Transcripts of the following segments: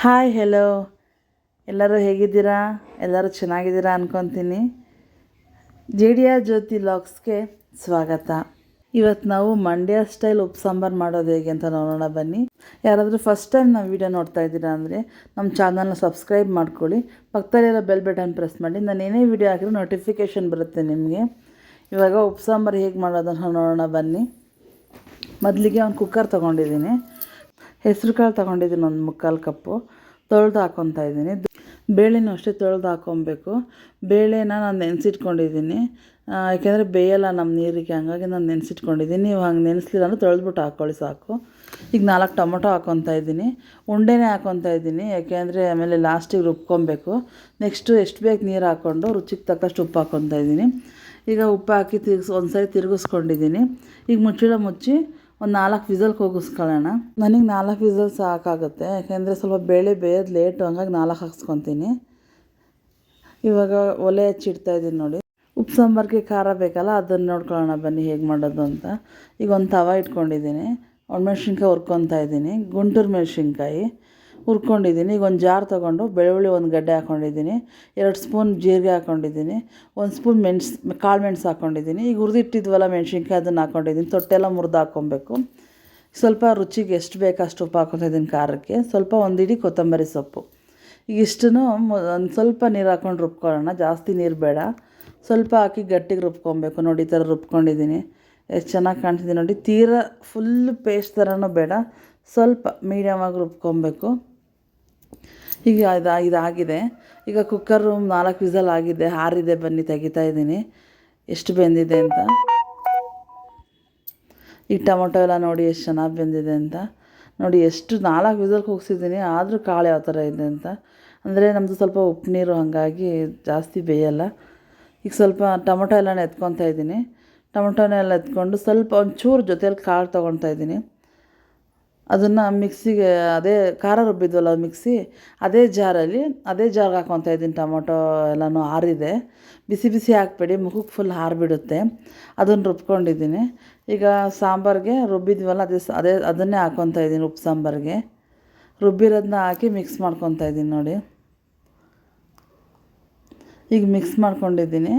Hi hello ಎಲ್ಲರೂ ಹೇಗಿದ್ದೀರಾ? ಎಲ್ಲರೂ ಚೆನ್ನಾಗಿದ್ದೀರಾ ಅನ್ಕೊತೀನಿ. ಜೆ ಡಿ ಆರ್ ಜ್ಯೋತಿ ಲಾಕ್ಸ್ಗೆ ಸ್ವಾಗತ. ಇವತ್ತು ನಾವು ಮಂಡ್ಯ ಸ್ಟೈಲ್ ಉಪ್ಪು ಸಾಂಬಾರು ಮಾಡೋದು ಹೇಗೆ ಅಂತ ನೋಡೋಣ ಬನ್ನಿ. ಯಾರಾದರೂ ಫಸ್ಟ್ ಟೈಮ್ ನಾವು ವೀಡಿಯೋ ನೋಡ್ತಾ ಇದ್ದೀರಾ ಅಂದರೆ ನಮ್ಮ ಚಾನಲ್ನ ಸಬ್ಸ್ಕ್ರೈಬ್ ಮಾಡ್ಕೊಳ್ಳಿ. ಪಕ್ಕದಲ್ಲಿರೋ ಬೆಲ್ ಬಟನ್ ಪ್ರೆಸ್ ಮಾಡಿ. ನಾನು ಏನೇ ವೀಡಿಯೋ ಹಾಕಿದ್ರು ನೋಟಿಫಿಕೇಷನ್ ಬರುತ್ತೆ ನಿಮಗೆ. ಇವಾಗ ಉಪ್ಪು ಸಾಂಬಾರು ಹೇಗೆ ಮಾಡೋದನ್ನು ನೋಡೋಣ ಬನ್ನಿ. ಮೊದಲಿಗೆ ಒಂದು ಕುಕ್ಕರ್ ತೊಗೊಂಡಿದ್ದೀನಿ. ಹೆಸ್ರು ಕಾಳು ತೊಗೊಂಡಿದ್ದೀನಿ ಒಂದು ಮುಕ್ಕಾಲು ಕಪ್ಪು. ತೊಳೆದು ಹಾಕೊತಾ ಇದ್ದೀನಿ. ಬೇಳೆನೂ ಅಷ್ಟೇ ತೊಳೆದು ಹಾಕ್ಕೊಬೇಕು ಬೇಳೆನ ನಾನು ನೆನೆಸಿಟ್ಕೊಂಡಿದ್ದೀನಿ. ಯಾಕೆಂದರೆ ಬೇಯಲ್ಲ ನಮ್ಮ ನೀರಿಗೆ, ಹಂಗಾಗಿ ನಾನು ನೆನೆಸಿಟ್ಕೊಂಡಿದ್ದೀನಿ. ನೀವು ಹಂಗೆ ನೆನೆಸ್ಲಿಲ್ಲ ಅಂದರೆ ತೊಳೆದ್ಬಿಟ್ಟು ಹಾಕ್ಕೊಳ್ಳಿ ಸಾಕು. ಈಗ ನಾಲ್ಕು ಟೊಮೊಟೊ ಹಾಕ್ಕೊತಾ ಇದ್ದೀನಿ. ಉಂಡೆನೇ ಹಾಕ್ಕೊತಾ ಇದ್ದೀನಿ. ಯಾಕೆಂದರೆ ಆಮೇಲೆ ಲಾಸ್ಟಿಗೆ ರುಬ್ಕೊಬೇಕು. ನೆಕ್ಸ್ಟು ಎಷ್ಟು ಬೇಕು ನೀರು ಹಾಕ್ಕೊಂಡು ರುಚಿಗೆ ತಕ್ಕಷ್ಟು ಉಪ್ಪು ಹಾಕೊತಾ ಇದ್ದೀನಿ. ಈಗ ಉಪ್ಪು ಹಾಕಿ ತಿರ್ಗಿಸ್ ಒಂದು ಸರಿ ತಿರುಗಿಸ್ಕೊಂಡಿದ್ದೀನಿ. ಈಗ ಮುಚ್ಚಿಳ ಮುಚ್ಚಿ ಒಂದು ನಾಲ್ಕು ವಿಸಲ್ ಕೂಗಿಸ್ಕೊಳ್ಳೋಣ. ನನಗೆ ನಾಲ್ಕು ವಿಸಲ್ ಸಾಕಾಗುತ್ತೆ. ಯಾಕೆಂದರೆ ಸ್ವಲ್ಪ ಬೇಳೆ ಬೇಯೋದು ಲೇಟು, ಹಂಗಾಗಿ ನಾಲ್ಕು ಹಾಕ್ಸ್ಕೊತೀನಿ. ಇವಾಗ ಒಲೆ ಹಚ್ಚಿಡ್ತಾ ಇದ್ದೀನಿ ನೋಡಿ. ಉಪ್ಪು ಸಾಂಬಾರಿಗೆ ಖಾರ ಬೇಕಲ್ಲ, ಅದನ್ನು ನೋಡ್ಕೊಳ್ಳೋಣ ಬನ್ನಿ ಹೇಗೆ ಮಾಡೋದು ಅಂತ. ಈಗ ಒಂದು ತವ ಇಟ್ಕೊಂಡಿದ್ದೀನಿ. ಒಣಮೆಣ್ಸಿನ್ಕಾಯಿ ಹುರ್ಕೊತಾ ಇದ್ದೀನಿ. ಗುಂಟೂರು ಮೆಣಸಿನ್ಕಾಯಿ. ಹುರ್ಕೊಂಡಿದ್ದೀನಿ. ಈಗ ಒಂದು ಜಾರ್ ತೊಗೊಂಡು ಬೆಳ್ಳುಳ್ಳಿ ಒಂದು ಗಡ್ಡೆ ಹಾಕ್ಕೊಂಡಿದ್ದೀನಿ ಎರಡು ಸ್ಪೂನ್ ಜೀರಿಗೆ ಹಾಕ್ಕೊಂಡಿದ್ದೀನಿ ಒಂದು ಸ್ಪೂನ್ ಮೆಣ್ಸು, ಕಾಳು ಮೆಣಸು ಹಾಕ್ಕೊಂಡಿದ್ದೀನಿ ಈಗ ಹುರಿದಿಟ್ಟಿದ್ವಲ್ಲ ಮೆಣ್ಸಿನ್ಕಾಯಿ, ಅದನ್ನು ಹಾಕ್ಕೊಂಡಿದ್ದೀನಿ ತೊಟ್ಟೆಲ್ಲ ಮುರಿದು ಹಾಕ್ಕೊಬೇಕು ಸ್ವಲ್ಪ ರುಚಿಗೆ ಎಷ್ಟು ಬೇಕು ಅಷ್ಟು ಉಪ್ಪು ಹಾಕ್ಕೊತಿದ್ದೀನಿ ಖಾರಕ್ಕೆ. ಸ್ವಲ್ಪ ಒಂದು ಇಡೀ ಕೊತ್ತಂಬರಿ ಸೊಪ್ಪು. ಈಗ ಇಷ್ಟನ್ನು ಒಂದು ಸ್ವಲ್ಪ ನೀರು ಹಾಕ್ಕೊಂಡು ರುಬ್ಕೊಳ್ಳೋಣ. ಜಾಸ್ತಿ ನೀರು ಬೇಡ. ಸ್ವಲ್ಪ ಹಾಕಿ ಗಟ್ಟಿಗೆ ರುಬ್ಕೊಬೇಕು. ನೋಡಿ, ಈ ಥರ ರುಬ್ಕೊಂಡಿದ್ದೀನಿ. ಎಷ್ಟು ಚೆನ್ನಾಗಿ ಕಾಣ್ತಿದೆ ನೋಡಿ. ತೀರಾ ಫುಲ್ ಪೇಸ್ಟ್ ಥರನೂ ಬೇಡ. ಸ್ವಲ್ಪ ಮೀಡಿಯಮಾಗಿ ರುಬ್ಕೊಬೇಕು. ಈಗ ಇದು ಇದಾಗಿದೆ. ಈಗ ಕುಕ್ಕರು ನಾಲ್ಕು ವಿಸಲ್ ಆಗಿದೆ. ಹಾರಿದೆ ಬನ್ನಿ, ತೆಗಿತಾ ಇದ್ದೀನಿ. ಎಷ್ಟು ಬೆಂದಿದೆ ಅಂತ? ಈ ಟೊಮೊಟೊ ಎಲ್ಲ ನೋಡಿ ಎಷ್ಟು ಚೆನ್ನಾಗಿ ಬೆಂದಿದೆ ಅಂತ. ನೋಡಿ, ಎಷ್ಟು ನಾಲ್ಕು ವಿಸಲ್ ಕೂಗ್ಸಿದ್ದೀನಿ. ಆದರೂ ಕಾಳು ಯಾವ ಥರ ಇದೆ ಅಂತ. ಅಂದರೆ ನಮ್ಮದು ಸ್ವಲ್ಪ ಉಪ್ಪು ನೀರು ಹಾಗಾಗಿ ಜಾಸ್ತಿ ಬೇಯಲ್ಲ. ಈಗ ಸ್ವಲ್ಪ ಟೊಮೊಟೊ ಎಲ್ಲ ಎತ್ಕೊತಾ ಇದ್ದೀನಿ. ಟೊಮೊಟೊನೆಲ್ಲ ಎತ್ಕೊಂಡು ಸ್ವಲ್ಪ ಒಂಚೂರು ಜೊತೆಯಲ್ಲಿ ಕಾಳು ತೊಗೊಳ್ತಾ ಇದ್ದೀನಿ. ಅದನ್ನು ಮಿಕ್ಸಿಗೆ ಅದೇ ಖಾರ ರುಬ್ಬಿದ್ವಲ್ಲ ಮಿಕ್ಸಿ, ಅದೇ ಜಾರಲ್ಲಿ, ಅದೇ ಜಾರ್ಗೆ ಹಾಕ್ಕೊತಾ ಇದ್ದೀನಿ ಟೊಮೊಟೊ ಎಲ್ಲನೂ ಆರಿದೆ. ಬಿಸಿ ಬಿಸಿ ಹಾಕ್ಬೇಡಿ, ಮುಖಕ್ಕೆ ಫುಲ್ ಹಾರಿಬಿಡುತ್ತೆ ಅದನ್ನು ರುಬ್ಕೊಂಡಿದ್ದೀನಿ. ಈಗ ಸಾಂಬಾರಿಗೆ ರುಬ್ಬಿದ್ವಲ್ಲ, ಅದೇ ಅದೇ ಅದನ್ನೇ ಹಾಕ್ಕೊತಾ ಇದ್ದೀನಿ ಉಪ್ಪು ಸಾಂಬಾರಿಗೆ. ರುಬ್ಬಿರೋದನ್ನ ಹಾಕಿ ಮಿಕ್ಸ್ ಮಾಡ್ಕೊತಾ ಇದ್ದೀನಿ ನೋಡಿ. ಈಗ ಮಿಕ್ಸ್ ಮಾಡ್ಕೊಂಡಿದ್ದೀನಿ.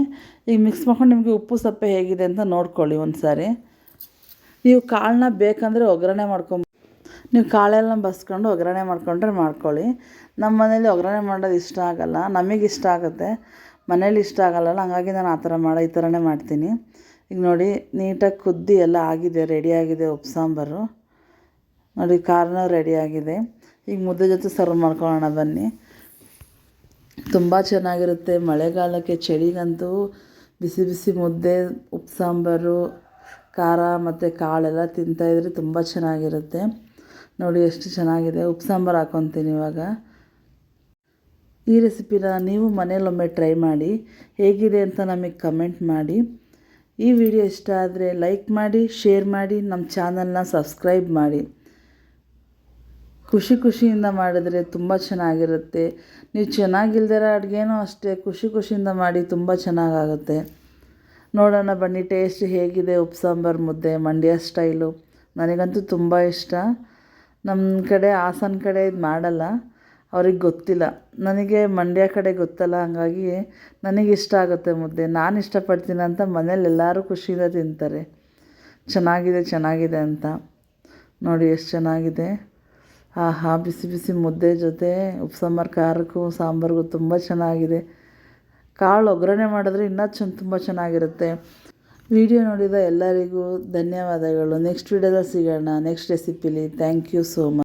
ಈಗ ಮಿಕ್ಸ್ ಮಾಡ್ಕೊಂಡು ನಿಮಗೆ ಉಪ್ಪು ಸಪ್ಪೆ ಹೇಗಿದೆ ಅಂತ ನೋಡ್ಕೊಳ್ಳಿ ಒಂದು ಸಾರಿ ನೀವು ಕಾಳನ್ನ ಬೇಕಂದರೆ ಒಗ್ಗರಣೆ ಮಾಡ್ಕೊಂಡು ನೀವು ಕಾಳೆಲ್ಲ ಬಸ್ಕೊಂಡು ಒಗ್ಗರಣೆ ಮಾಡಿಕೊಂಡ್ರೆ ಮಾಡ್ಕೊಳ್ಳಿ. ನಮ್ಮ ಮನೇಲಿ ಒಗ್ಗರಣೆ ಮಾಡೋದು ಇಷ್ಟ ಆಗೋಲ್ಲ. ನಮಗೆ ಇಷ್ಟ ಆಗುತ್ತೆ. ಮನೇಲಿ ಇಷ್ಟ ಆಗೋಲ್ಲಲ್ಲ, ಹಂಗಾಗಿ ನಾನು ಆ ಥರ ಮಾಡೋ, ಈ ಥರನೇ ಮಾಡ್ತೀನಿ. ಈಗ ನೋಡಿ, ನೀಟಾಗಿ ಕುದ್ದಿ ಎಲ್ಲ ಆಗಿದೆ ರೆಡಿಯಾಗಿದೆ ಉಪ್ಪು ಸಾಂಬಾರು. ನೋಡಿ, ಖಾರನೂ ರೆಡಿಯಾಗಿದೆ ಈಗ ಮುದ್ದೆ ಜೊತೆ ಸರ್ವ್ ಮಾಡ್ಕೊಳ್ಳೋಣ, ಬನ್ನಿ. ತುಂಬ ಚೆನ್ನಾಗಿರುತ್ತೆ. ಮಳೆಗಾಲಕ್ಕೆ ಚಳಿಗಂತೂ ಬಿಸಿ ಬಿಸಿ ಮುದ್ದೆ ಉಪ್ಸಾಂಬಾರು ಖಾರ ಮತ್ತು ಕಾಳೆಲ್ಲ ತಿಂತಾಯಿದ್ರೆ ತುಂಬ ಚೆನ್ನಾಗಿರುತ್ತೆ. ನೋಡಿ ಎಷ್ಟು ಚೆನ್ನಾಗಿದೆ. ಉಪ್ಪು ಸಾಂಬಾರು ಹಾಕ್ಕೊತೀನಿ ಇವಾಗ. ಈ ರೆಸಿಪಿನ ನೀವು ಮನೆಯಲ್ಲೊಮ್ಮೆ ಟ್ರೈ ಮಾಡಿ. ಹೇಗಿದೆ ಅಂತ ನಮಗೆ ಕಮೆಂಟ್ ಮಾಡಿ. ಈ ವಿಡಿಯೋ ಇಷ್ಟ ಆದರೆ ಲೈಕ್ ಮಾಡಿ, ಶೇರ್ ಮಾಡಿ, ನಮ್ಮ ಚಾನಲ್ನ ಸಬ್ಸ್ಕ್ರೈಬ್ ಮಾಡಿ. ಖುಷಿ ಖುಷಿಯಿಂದ ಮಾಡಿದರೆ ತುಂಬ ಚೆನ್ನಾಗಿರುತ್ತೆ. ನೀವು ಚೆನ್ನಾಗಿಲ್ದಿರೋ ಅಡುಗೆನೂ ಅಷ್ಟೇ ಖುಷಿ ಖುಷಿಯಿಂದ ಮಾಡಿ ತುಂಬ ಚೆನ್ನಾಗಾಗುತ್ತೆ. ನೋಡೋಣ ಬನ್ನಿ, ಟೇಸ್ಟ್ ಹೇಗಿದೆ ಉಪ್ಪು ಸಾಂಬಾರು ಮುದ್ದೆ, ಮಂಡ್ಯ ಸ್ಟೈಲು. ನನಗಂತೂ ತುಂಬ ಇಷ್ಟ. ನಮ್ಮ ಕಡೆ ಹಾಸನ ಕಡೆ ಇದು ಮಾಡಲ್ಲ. ಅವ್ರಿಗೆ ಗೊತ್ತಿಲ್ಲ. ನನಗೆ ಮಂಡ್ಯ ಕಡೆ ಗೊತ್ತಲ್ಲ, ಹಾಗಾಗಿ ನನಗೆ ಇಷ್ಟ ಆಗುತ್ತೆ ಮುದ್ದೆ. ನಾನು ಇಷ್ಟಪಡ್ತೀನಿ ಅಂತ ಮನೇಲಿ ಎಲ್ಲರೂ ಖುಷಿಯಿಂದ ತಿಂತಾರೆ. ಚೆನ್ನಾಗಿದೆ ಚೆನ್ನಾಗಿದೆ ಅಂತ. ನೋಡಿ ಎಷ್ಟು ಚೆನ್ನಾಗಿದೆ. ಆಹಾ, ಬಿಸಿ ಬಿಸಿ ಮುದ್ದೆ ಜೊತೆ ಉಪ್ಪು ಸಾಂಬಾರು ಖಾರಕ್ಕೂ ಸಾಂಬಾರಿಗೂ ತುಂಬ ಚೆನ್ನಾಗಿದೆ. ಕಾಳು ಒಗ್ಗರಣೆ ಮಾಡಿದ್ರೆ ಇನ್ನೂ ಚೆನ್ನ ತುಂಬ ಚೆನ್ನಾಗಿರುತ್ತೆ. ವಿಡಿಯೋ ನೋಡಿದ ಎಲ್ಲರಿಗೂ ಧನ್ಯವಾದಗಳು. ನೆಕ್ಸ್ಟ್ ವಿಡಿಯೋದಲ್ಲಿ ಸಿಗೋಣ. ನೆಕ್ಸ್ಟ್ ರೆಸಿಪಿಲಿ ಥ್ಯಾಂಕ್ ಯು ಸೋ ಮಚ್